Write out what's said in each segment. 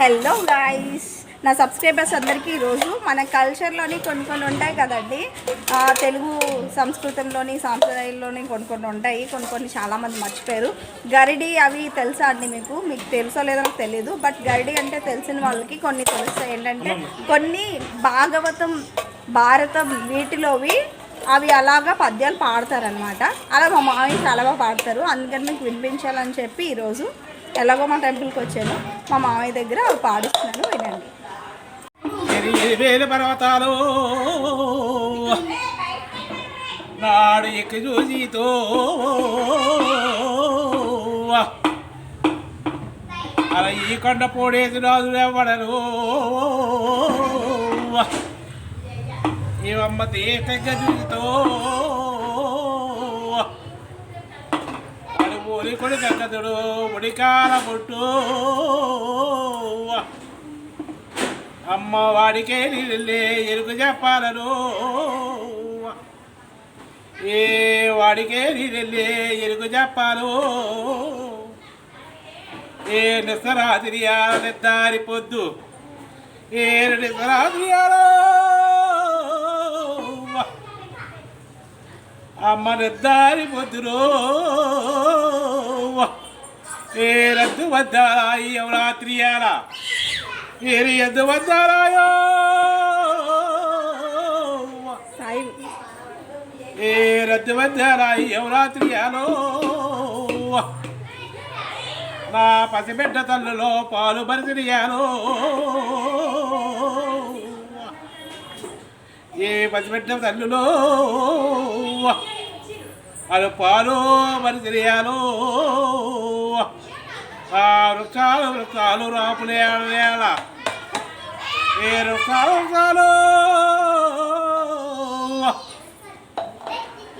Hello guys నా subscribers అందరికీ ఈరోజు మన కల్చర్లోని కొన్ని కొన్ని ఉంటాయి కదండి. తెలుగు సంస్కృతంలోని సాంప్రదాయాల్లోని కొన్ని కొన్ని ఉంటాయి. కొన్ని కొన్ని చాలామంది మర్చిపోయారు. గరిడి అవి తెలుసా అండి మీకు? మీకు తెలుసో లేదో నాకు తెలియదు బట్ గరిడి అంటే తెలిసిన వాళ్ళకి కొన్ని తెలుస్తాయి. ఏంటంటే కొన్ని భాగవతం భారతం వీటిలోవి అవి అలాగా పద్యాలు పాడతారనమాట అలా మా మామయ్య చాలా బాగా పాడతారు. అందుకని మీకు వినిపించాలని చెప్పి ఈరోజు ఎలాగో మా టెంపుల్కి వచ్చాను. మా మామయ్య దగ్గర పాడిస్తున్నాను వినండి. వేల పర్వతాలు నాడు ఎక్కి అలా ఈ కొండ పోడేసి రాజులు ఎవడరు? ఏమమ్మ తీర్థంగా చూసితో అడుమూరి కొడి కక్కదుడు ఉడికాల పుట్టు అమ్మ వాడికే నీళ్ళే ఎరుకు చెప్పాలను ఏ వాడికే నీళ్ళే ఎరుకు చెప్పాలు ఏ నిస్సరాత్రియాల నిద్దారి పొద్దు. ఏ నిస్సరాత్రియాలో అమ్మ నిద్దారి పొద్దురో ఏ రద్దు వద్దాయి ఎవరాత్రియాల ఏరి ఎద్దు వద్దారాయో. సాయి. ఏ రద్దు వద్దారాయి ఎవరాత్రియాలో నా పసిబిడ్డ తల్లులో పాలు బరిసిరియాలో ఏ పసిబిడ్డ తల్లులో అది పాలు మరి బరిసిరియాలో ఆ వృక్షాలు వృక్షాలు రాపులే ఏ వృక్షాలు వృక్షాలు?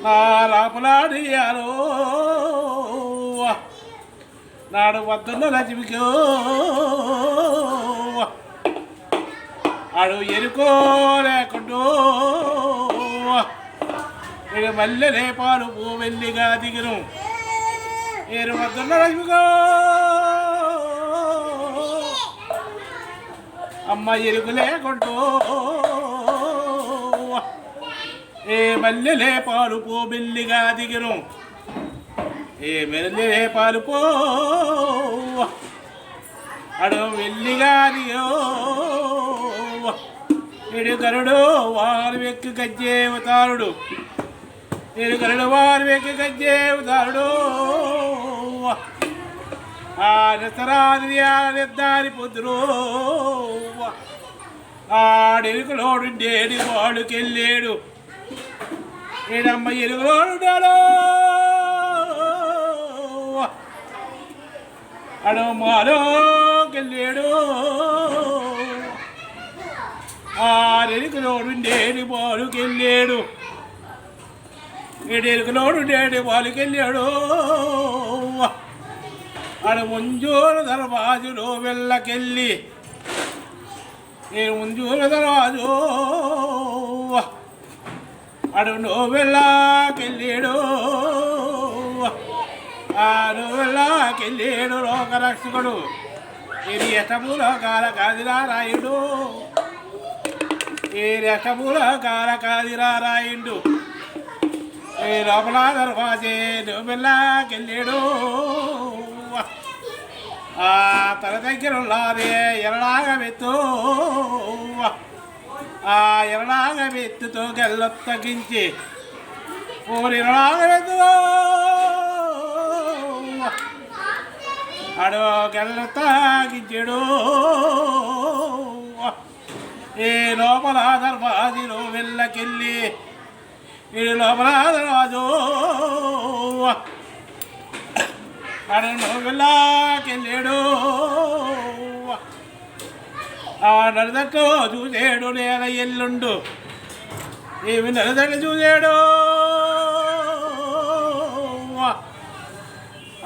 నా రాపులాడియాలో నాడు వద్దున్న లక్ష్మికో. ఆడు ఎరుకో లేకుండా. ఇక పాలు లేపాలు పువ్వెల్లిగా దిగును. ఏరు వద్దున్న లక్ష్మికో అమ్మ ఎరుగు లేకుంటూ ఏ మల్లెలే పాలు పో మెల్లిగా దిగును. ఏ మెల్లెలే పాలు పో. అడు వెల్లిగా దిగో. ఇడు గరుడు వారు వెక్కు గజ్జే అవతారుడు. గరుడు వారు వెక్కి గజ్జేవతారుడు ఆ నిసరాది నిర్ధారి పొద్దురు. ఆడెలుగులోడు డేడి వాడుకెళ్ళాడు. ఏడమ్మ ఎలుగులోడు అడు మాలోకెళ్ళాడు. ఆడెలుగులోడు డేడి వాడుకెళ్ళాడు ఏడెలుగులోడు డేడి వాడుకెళ్ళాడు ఆడ ముంజూరు దర్వాజులో వెళ్ళకెళ్ళి. నేను ముంజూరు దర్వాజు అడు నువ్వెళ్ళకెళ్ళాడు ఆ నువ్వెళ్ళకెళ్ళాడు లోకరక్షకుడు. ఇది ఎటములో కాల కాదిరా రాయుడు ఈ రెటములో కాల కాదిరా రాయుడు ఈ లోపల దర్వాజే నువ్వెళ్ళకెళ్ళాడు ఆ తల దగ్గర ఉన్నది ఎరడాగ వెత్తు. ఆ ఎరడాగ మెత్తుతో గెల్లొత్తగించి. ఊరి ఎరడాగ మెత్తు అడు గెల్లొత్తగించాడు. ఏ లోపల దర్వాదిలో నువ్వెల్లకెళ్ళి ఈ లోపల ఆ నడదట్టు చూసాడు నేల ఎల్లుండు. ఏమి నడదట్టు చూసాడు.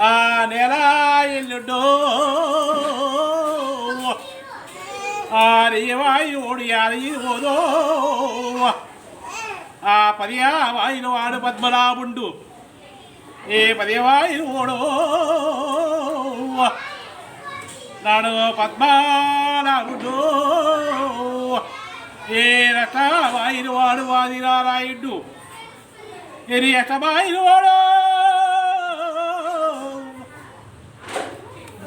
ఆ నేల ఎల్లుండు. ఆ రేవాయి ఓడి పోదో ఆ పదియా వాయిన వాడు పద్మనాభుండు. ఏ పదేవాయి ఓడో నాడు పద్మనాభుడు. ఏ రట వాయిన వాడు వాది నారాయుడు ఎరి ఎట వాడో వాడు?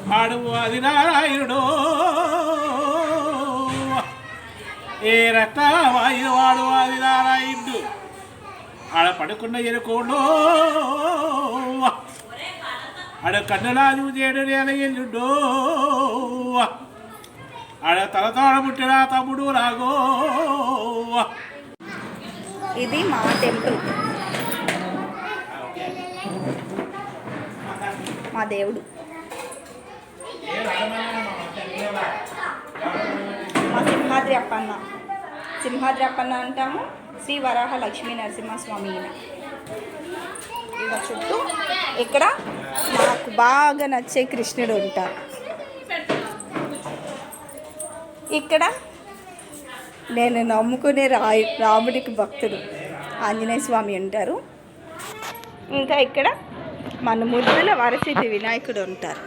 వాడు వాది నారాయణుడు. ఏ రట వాయిన వాడు వాది నారాయణుడు. ఆడ పడుకున్న ఎరుకోండు. ఆడ కన్నులాదు చేడు నేల ఎల్లుండో. ఆడ తలతోడ పుట్టిన తమ్ముడు రాగో. ఇది మా టెంపుల్. మా దేవుడు. మా సింహాద్రి అప్పన్న. సింహాద్రి అంటాము. శ్రీ వరాహ లక్ష్మీ నరసింహస్వామి ఇలా చుట్టూ ఇక్కడ నాకు బాగా నచ్చే కృష్ణుడు ఉంటారు. ఇక్కడ నేను నమ్ముకునే రాయ రాముడికి భక్తుడు ఆంజనేయ స్వామి ఉంటారు. ఇంకా ఇక్కడ మన ముద్దుల వరసిద్ధి వినాయకుడు ఉంటారు.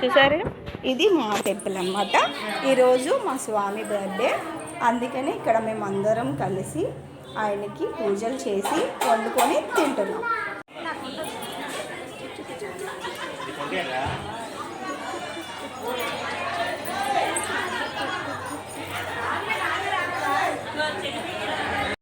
చూసారు? ఇది మా టెంపుల్ అన్నమాట. ఈరోజు మా స్వామి బర్త్డే. అందుకని ఇక్కడ మేము అందరం కలిసి ఆయనకి పూజలు చేసి వండుకొని తింటున్నాం.